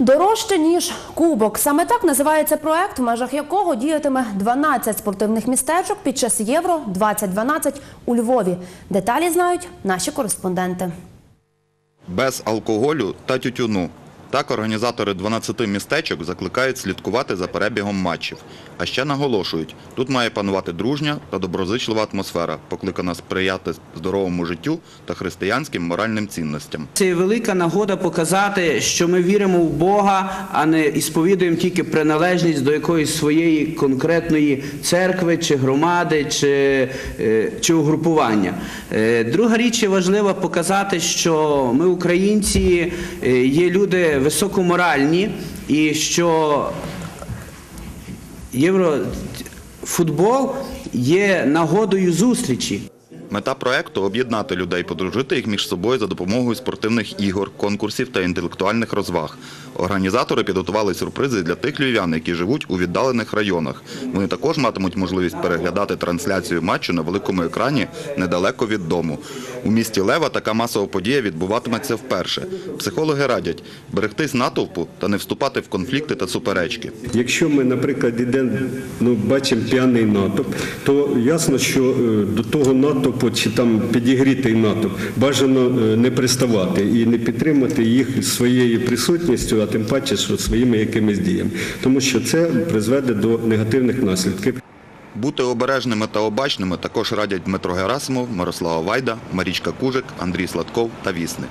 Дорожче ніж кубок. Саме так називається проект, в межах якого діятиме 12 спортивних містечок під час Євро 2012 у Львові. Деталі знають наші кореспонденти. Без алкоголю та тютюну. Так організатори 12 містечок закликають слідкувати за перебігом матчів. А ще наголошують, тут має панувати дружня та доброзичлива атмосфера, покликана сприяти здоровому життю та християнським моральним цінностям. Це велика нагода показати, що ми віримо в Бога, а не ісповідуємо тільки приналежність до якоїсь своєї конкретної церкви, чи громади, чи, е, чи угрупування. Е, Друга річ є важлива показати, що ми, українці, е, є люди високоморальні і що єврофутбол є нагодою зустрічі. Мета проекту – об'єднати людей, подружити їх між собою за допомогою спортивних ігор, конкурсів та інтелектуальних розваг. Організатори підготували сюрпризи для тих львів'ян, які живуть у віддалених районах. Вони також матимуть можливість переглядати трансляцію матчу на великому екрані недалеко від дому. У місті Лева така масова подія відбуватиметься вперше. Психологи радять берегтись натовпу та не вступати в конфлікти та суперечки. Якщо ми, наприклад, йдемо, ну, бачимо п'яний натовп, то ясно, що е, до того натовпу чи там підігрітий натовп бажано е, не приставати і не підтримати їх своєю присутністю, а тим паче, що своїми якимись діями. Тому що це призведе до негативних наслідків. Бути обережними та обачними також радять Дмитро Герасимов, Мирослава Вайда, Марічка Кужик, Андрій Сладков та Вісник.